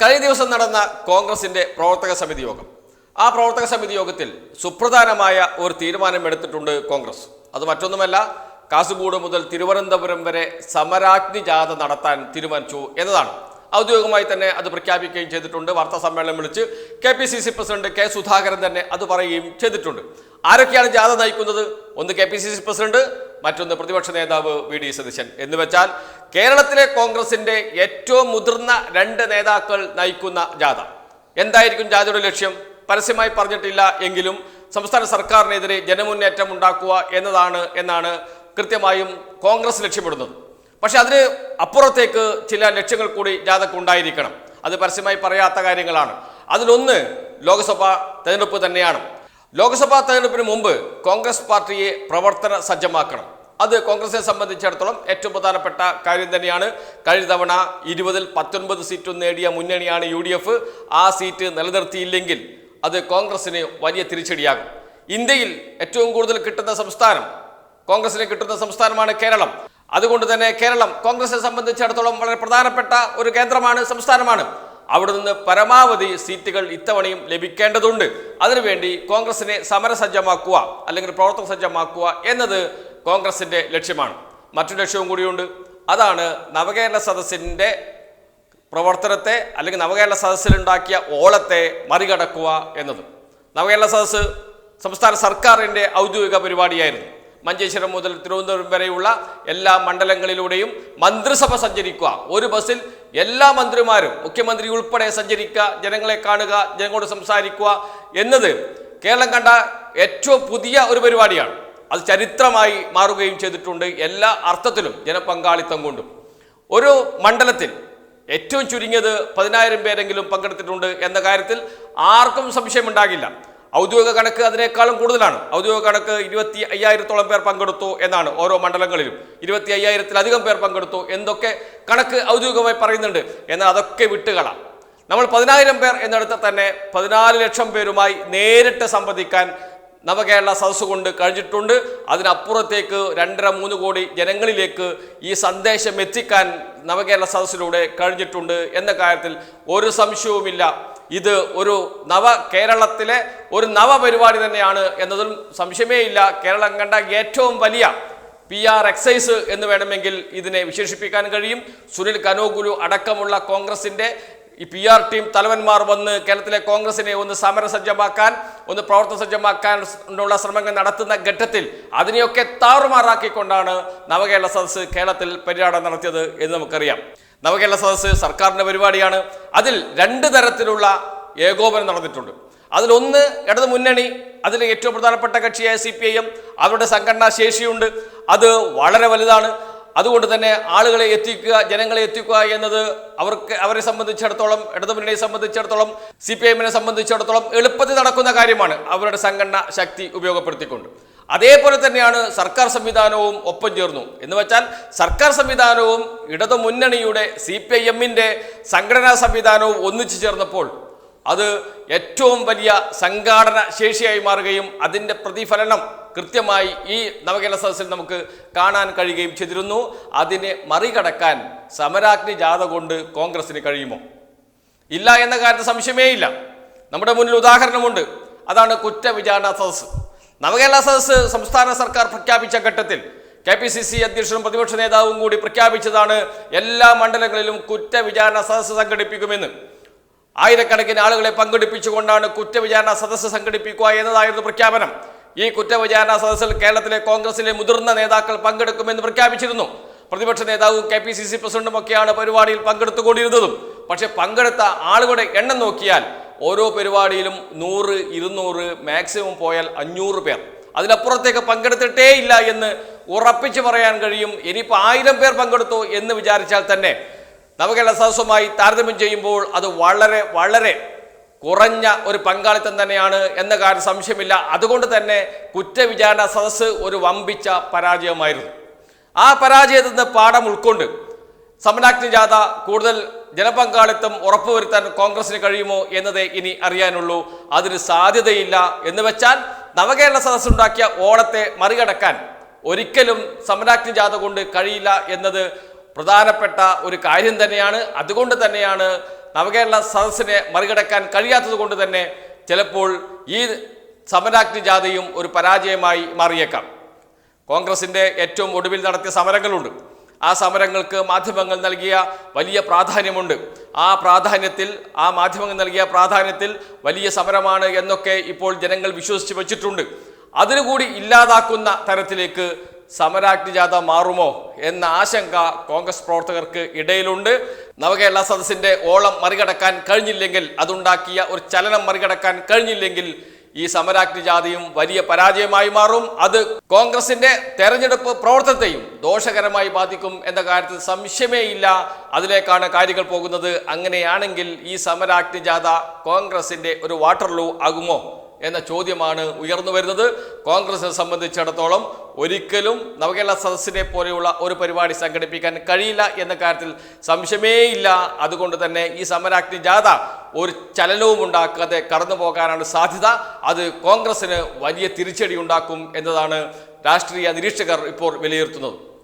കഴിഞ്ഞ ദിവസം നടന്ന കോൺഗ്രസിന്റെ പ്രവർത്തക സമിതി യോഗം. ആ പ്രവർത്തക സമിതി യോഗത്തിൽ സുപ്രധാനമായ ഒരു തീരുമാനം എടുത്തിട്ടുണ്ട് കോൺഗ്രസ്. അത് മറ്റൊന്നുമല്ല കാസർഗോഡ് മുതൽ തിരുവനന്തപുരം വരെ സമരാഗ്നി ജാഥ നടത്താൻ തീരുമാനിച്ചു എന്നതാണ്. ഔദ്യോഗികമായി തന്നെ അത് പ്രഖ്യാപിക്കുകയും ചെയ്തിട്ടുണ്ട്. വാർത്താ സമ്മേളനം വിളിച്ച് K P C C president K Sudhakaran തന്നെ അത് പറയുകയും ചെയ്തിട്ടുണ്ട്. ആരൊക്കെയാണ് ജാഥ നയിക്കുന്നത്? ഒന്ന് K P C C president മറ്റൊന്ന് പ്രതിപക്ഷ നേതാവ് വി ഡി സതീശൻ. എന്ന് വെച്ചാൽ കേരളത്തിലെ കോൺഗ്രസിന്റെ ഏറ്റവും മുതിർന്ന രണ്ട് നേതാക്കൾ നയിക്കുന്ന ജാഥ. എന്തായിരിക്കും ജാഥയുടെ ലക്ഷ്യം? പരസ്യമായി പറഞ്ഞിട്ടില്ല എങ്കിലും സംസ്ഥാന സർക്കാരിനെതിരെ ജനമുന്നേറ്റം ഉണ്ടാക്കുക എന്നതാണ് എന്നാണ് കൃത്യമായും കോൺഗ്രസ് ലക്ഷ്യമിടുന്നത്. പക്ഷെ അതിന് അപ്പുറത്തേക്ക് ചില ലക്ഷ്യങ്ങൾ കൂടി ജാഥക്ക് ഉണ്ടായിരിക്കണം. അത് പരസ്യമായി പറയാത്ത കാര്യങ്ങളാണ്. അതിലൊന്ന് ലോക്സഭാ തെരഞ്ഞെടുപ്പ് തന്നെയാണ്. ലോക്സഭാ തെരഞ്ഞെടുപ്പിന് മുമ്പ് കോൺഗ്രസ് പാർട്ടിയെ പ്രവർത്തന സജ്ജമാക്കണം. അത് കോൺഗ്രസിനെ സംബന്ധിച്ചിടത്തോളം ഏറ്റവും പ്രധാനപ്പെട്ട കാര്യം തന്നെയാണ്. കഴിഞ്ഞ തവണ ഇരുപതിൽ പത്തൊൻപത് സീറ്റും നേടിയ മുന്നണിയാണ് യു ആ സീറ്റ് നിലനിർത്തിയില്ലെങ്കിൽ അത് കോൺഗ്രസിന് വലിയ തിരിച്ചടിയാകും. ഇന്ത്യയിൽ ഏറ്റവും കൂടുതൽ കിട്ടുന്ന സംസ്ഥാനം കോൺഗ്രസിന് കിട്ടുന്ന സംസ്ഥാനമാണ് കേരളം. അതുകൊണ്ട് തന്നെ കേരളം കോൺഗ്രസിനെ സംബന്ധിച്ചിടത്തോളം വളരെ പ്രധാനപ്പെട്ട ഒരു കേന്ദ്രമാണ് സംസ്ഥാനമാണ്. അവിടെ നിന്ന് പരമാവധി സീറ്റുകൾ ഇത്തവണയും ലഭിക്കേണ്ടതുണ്ട്. അതിനുവേണ്ടി കോൺഗ്രസിനെ സമരസജ്ജമാക്കുക അല്ലെങ്കിൽ പ്രവർത്തന സജ്ജമാക്കുക എന്നത് കോൺഗ്രസിന്റെ ലക്ഷ്യമാണ്. മറ്റൊരു ലക്ഷ്യവും കൂടിയുണ്ട്. അതാണ് നവകേരള സദസ്സിന്റെ പ്രവർത്തനത്തെ അല്ലെങ്കിൽ നവകേരള സദസ്സിലുണ്ടാക്കിയ ഓളത്തെ മറികടക്കുക എന്നത്. നവകേരള സദസ്സ് സംസ്ഥാന സർക്കാരിന്റെ ഔദ്യോഗിക പരിപാടിയായിരുന്നു. മഞ്ചേശ്വരം മുതൽ തിരുവനന്തപുരം വരെയുള്ള എല്ലാ മണ്ഡലങ്ങളിലൂടെയും മന്ത്രിസഭ സഞ്ചരിക്കുക. ഒരു ബസ്സിൽ എല്ലാ മന്ത്രിമാരും മുഖ്യമന്ത്രി ഉൾപ്പെടെ സഞ്ചരിക്കുക ജനങ്ങളെ കാണുക ജനങ്ങളോട് സംസാരിക്കുക എന്നത് കേരളം കണ്ട ഏറ്റവും പുതിയ ഒരു പരിപാടിയാണ്. അത് ചരിത്രമായി മാറുകയും ചെയ്തിട്ടുണ്ട് എല്ലാ അർത്ഥത്തിലും ജനപങ്കാളിത്തം കൊണ്ടും. ഒരു മണ്ഡലത്തിൽ ഏറ്റവും ചുരുങ്ങിയത് പതിനായിരം പേരെങ്കിലും പങ്കെടുത്തിട്ടുണ്ട് എന്ന കാര്യത്തിൽ ആർക്കും സംശയമുണ്ടാകില്ല. ഔദ്യോഗിക കണക്ക് അതിനേക്കാളും കൂടുതലാണ്. ഔദ്യോഗിക കണക്ക് ഇരുപത്തി അയ്യായിരത്തോളം പേർ പങ്കെടുത്തു എന്നാണ് ഓരോ മണ്ഡലങ്ങളിലും. ഇരുപത്തി അയ്യായിരത്തിലധികം പേർ പങ്കെടുത്തു എന്തൊക്കെ കണക്ക് ഔദ്യോഗികമായി പറയുന്നുണ്ട്. എന്നാൽ അതൊക്കെ വിട്ടുകളാം. നമ്മൾ പതിനായിരം പേർ എന്നിടത്ത് തന്നെ പതിനാല് ലക്ഷം പേരുമായി നേരിട്ട് സംവദിക്കാൻ നവകേരള സദസ് കൊണ്ട് കഴിഞ്ഞിട്ടുണ്ട്. അതിനപ്പുറത്തേക്ക് രണ്ടര മൂന്ന് കോടി ജനങ്ങളിലേക്ക് ഈ സന്ദേശം എത്തിക്കാൻ നവകേരള സദസ്സിലൂടെ കഴിഞ്ഞിട്ടുണ്ട് എന്ന കാര്യത്തിൽ ഒരു സംശയവുമില്ല. ഇത് ഒരു നവ കേരളത്തിലെ ഒരു നവ പരിപാടി തന്നെയാണ് എന്നതിൽ സംശയമേ ഇല്ല. കേരളം കണ്ട ഏറ്റവും വലിയ പി ആർ എക്സൈസ് എന്ന് വേണമെങ്കിൽ ഇതിനെ വിശേഷിപ്പിക്കാൻ കഴിയും. സുനിൽ കനോഗുലു അടക്കമുള്ള കോൺഗ്രസിന്റെ ഈ പി ആർ ടീം തലവന്മാർ വന്ന് കേരളത്തിലെ കോൺഗ്രസിനെ ഒന്ന് സമരസജ്ജമാക്കാൻ ഒന്ന് പ്രവർത്തന സജ്ജമാക്കാൻ ഉള്ള ശ്രമങ്ങൾ നടത്തുന്ന ഘട്ടത്തിൽ അതിനെയൊക്കെ താറുമാറാക്കിക്കൊണ്ടാണ് നവകേരള സദസ്സ് കേരളത്തിൽ പര്യടനം നടത്തിയത് എന്ന് നമുക്കറിയാം. നവകേരള സദസ്സ് സർക്കാരിന്റെ പരിപാടിയാണ്. അതിൽ രണ്ട് തരത്തിലുള്ള ഏകോപനം നടന്നിട്ടുണ്ട്. അതിലൊന്ന് ഇടത് മുന്നണി അതിൽ ഏറ്റവും പ്രധാനപ്പെട്ട കക്ഷിയായ സി പി ഐ എം അവരുടെ സംഘടനാ ശേഷിയുണ്ട്. അത് വളരെ വലുതാണ്. അതുകൊണ്ട് തന്നെ ആളുകളെ എത്തിക്കുക ജനങ്ങളെ എത്തിക്കുക എന്നത് അവർക്ക് അവരെ സംബന്ധിച്ചിടത്തോളം ഇടതുമുന്നണിയെ സംബന്ധിച്ചിടത്തോളം സി പി ഐ എമ്മിനെ സംബന്ധിച്ചിടത്തോളം എളുപ്പത്തിൽ നടക്കുന്ന കാര്യമാണ്. അവരുടെ സംഘടന ശക്തി ഉപയോഗപ്പെടുത്തിക്കൊണ്ട്. അതേപോലെ തന്നെയാണ് സർക്കാർ സംവിധാനവും ഒപ്പം ചേർന്നു. എന്ന് വെച്ചാൽ സർക്കാർ സംവിധാനവും ഇടതു മുന്നണിയുടെ സി പി ഐ എമ്മിന്റെ സംഘടനാ സംവിധാനവും ഒന്നിച്ചു ചേർന്നപ്പോൾ അത് ഏറ്റവും വലിയ സംഘാടന ശേഷിയായി മാറുകയും അതിന്റെ പ്രതിഫലനം കൃത്യമായി ഈ നവകേരള സദസ്സിൽ നമുക്ക് കാണാൻ കഴിയുകയും ചെയ്തിരുന്നു. അതിനെ മറികടക്കാൻ സമരാഗ്നി ജാഥ കൊണ്ട് കോൺഗ്രസിന് കഴിയുമോ? ഇല്ല എന്ന കാര്യത്തിൽ സംശയമേ ഇല്ല. നമ്മുടെ മുന്നിൽ ഉദാഹരണമുണ്ട്. അതാണ് കുറ്റവിചാരണ സദസ്സ്. നവകേരള സദസ് സംസ്ഥാന സർക്കാർ പ്രഖ്യാപിച്ച ഘട്ടത്തിൽ കെ പി സി സി അധ്യക്ഷനും പ്രതിപക്ഷ നേതാവും കൂടി പ്രഖ്യാപിച്ചതാണ് എല്ലാ മണ്ഡലങ്ങളിലും കുറ്റവിചാരണ സദസ്സ് സംഘടിപ്പിക്കുമെന്ന്. ആയിരക്കണക്കിന് ആളുകളെ പങ്കെടുപ്പിച്ചുകൊണ്ടാണ് കുറ്റവിചാരണ സദസ്സ് സംഘടിപ്പിക്കുക എന്നതായിരുന്നു പ്രഖ്യാപനം. ഈ കുറ്റവിചാരണ സദസ്സിൽ കേരളത്തിലെ കോൺഗ്രസിലെ മുതിർന്ന നേതാക്കൾ പങ്കെടുക്കുമെന്ന് പ്രഖ്യാപിച്ചിരുന്നു. പ്രതിപക്ഷ നേതാവും കെ പി സി സി പ്രസിഡന്റും ഒക്കെയാണ് പരിപാടിയിൽ പങ്കെടുത്തുകൊണ്ടിരുന്നതും. പക്ഷെ പങ്കെടുത്ത ആളുകളുടെ എണ്ണം നോക്കിയാൽ ഓരോ പരിപാടിയിലും നൂറ് ഇരുന്നൂറ് മാക്സിമം പോയാൽ അഞ്ഞൂറ് പേർ. അതിലപ്പുറത്തേക്ക് പങ്കെടുത്തിട്ടേ ഇല്ല എന്ന് ഉറപ്പിച്ചു പറയാൻ കഴിയും. ഇനിയിപ്പോൾ ആയിരം പേർ പങ്കെടുത്തു എന്ന് വിചാരിച്ചാൽ തന്നെ നവകേരള സദസ്സുമായി താരതമ്യം ചെയ്യുമ്പോൾ അത് വളരെ വളരെ കുറഞ്ഞ ഒരു പങ്കാളിത്തം തന്നെയാണ് എന്ന കാര്യം സംശയമില്ല. അതുകൊണ്ട് തന്നെ കുറ്റവിചാരണ സദസ്സ് ഒരു വമ്പിച്ച പരാജയമായിരുന്നു. ആ പരാജയത്തിൽ നിന്ന് പാഠം ഉൾക്കൊണ്ട് സമനാഗ്നി ജാഥ കൂടുതൽ ജനപങ്കാളിത്തം ഉറപ്പുവരുത്താൻ കോൺഗ്രസിന് കഴിയുമോ എന്നതേ ഇനി അറിയാനുള്ളൂ. അതിന് സാധ്യതയില്ല എന്ന് വെച്ചാൽ നവകേരള സദസ്സുണ്ടാക്കിയ ഓളത്തെ മറികടക്കാൻ ഒരിക്കലും സമരാജ്ഞി ജാഥ കൊണ്ട് കഴിയില്ല എന്നത് പ്രധാനപ്പെട്ട ഒരു കാര്യം തന്നെയാണ്. അതുകൊണ്ട് തന്നെയാണ് നവകേരള സദസ്സിനെ മറികടക്കാൻ കഴിയാത്തത് കൊണ്ട് തന്നെ ചിലപ്പോൾ ഈ സമരാജ്ഞി ജാഥയും ഒരു പരാജയമായി മാറിയേക്കാം. കോൺഗ്രസിന്റെ ഏറ്റവും ഒടുവിൽ നടത്തിയ സമരങ്ങളുണ്ട്. ആ സമരങ്ങൾക്ക് മാധ്യമങ്ങൾ നൽകിയ വലിയ പ്രാധാന്യമുണ്ട്. ആ പ്രാധാന്യത്തിൽ ആ മാധ്യമങ്ങൾ നൽകിയ പ്രാധാന്യത്തിൽ വലിയ സമരമാണ് എന്നൊക്കെ ഇപ്പോൾ ജനങ്ങൾ വിശ്വസിച്ച് വെച്ചിട്ടുണ്ട്. അതിനുകൂടി ഇല്ലാതാക്കുന്ന തരത്തിലേക്ക് സമരാഗ്നി ജാഥ മാറുമോ എന്ന ആശങ്ക കോൺഗ്രസ് പ്രവർത്തകർക്ക് ഇടയിലുണ്ട്. നവകേരള സദസ്സിന്റെ ഓളം മറികടക്കാൻ കഴിഞ്ഞില്ലെങ്കിൽ അതുണ്ടാക്കിയ ഒരു ചലനം മറികടക്കാൻ കഴിഞ്ഞില്ലെങ്കിൽ ഈ സമരാഗ്നി ജാതിയും വലിയ പരാജയമായി മാറും. അത് കോൺഗ്രസിന്റെ തെരഞ്ഞെടുപ്പ് പ്രവർത്തനത്തെയും ദോഷകരമായി ബാധിക്കും എന്ന കാര്യത്തിൽ സംശയമേ ഇല്ല. അതിലേക്കാണ് കാര്യങ്ങൾ പോകുന്നത്. അങ്ങനെയാണെങ്കിൽ ഈ സമരാഗ്നി ജാഥ കോൺഗ്രസിന്റെ ഒരു വാട്ടർലൂ ആകുമോ? എന്ന ചോദ്യമാണ് ഉയർന്നു വരുന്നത്. കോൺഗ്രസിനെ സംബന്ധിച്ചിടത്തോളം ഒരിക്കലും നവകേരള സദസ്സിനെ പോലെയുള്ള ഒരു പരിപാടി സംഘടിപ്പിക്കാൻ കഴിയില്ല എന്ന കാര്യത്തിൽ സംശയമേയില്ല അതുകൊണ്ട് തന്നെ ഈ സമരാഗ്നി ജാഥ ഒരു ചലനവും ഉണ്ടാക്കാതെ കടന്നു പോകാനാണ് സാധ്യത. അത് കോൺഗ്രസിന് വലിയ തിരിച്ചടി ഉണ്ടാക്കും എന്നതാണ് രാഷ്ട്രീയ നിരീക്ഷകർ ഇപ്പോൾ വിലയിരുത്തുന്നത്.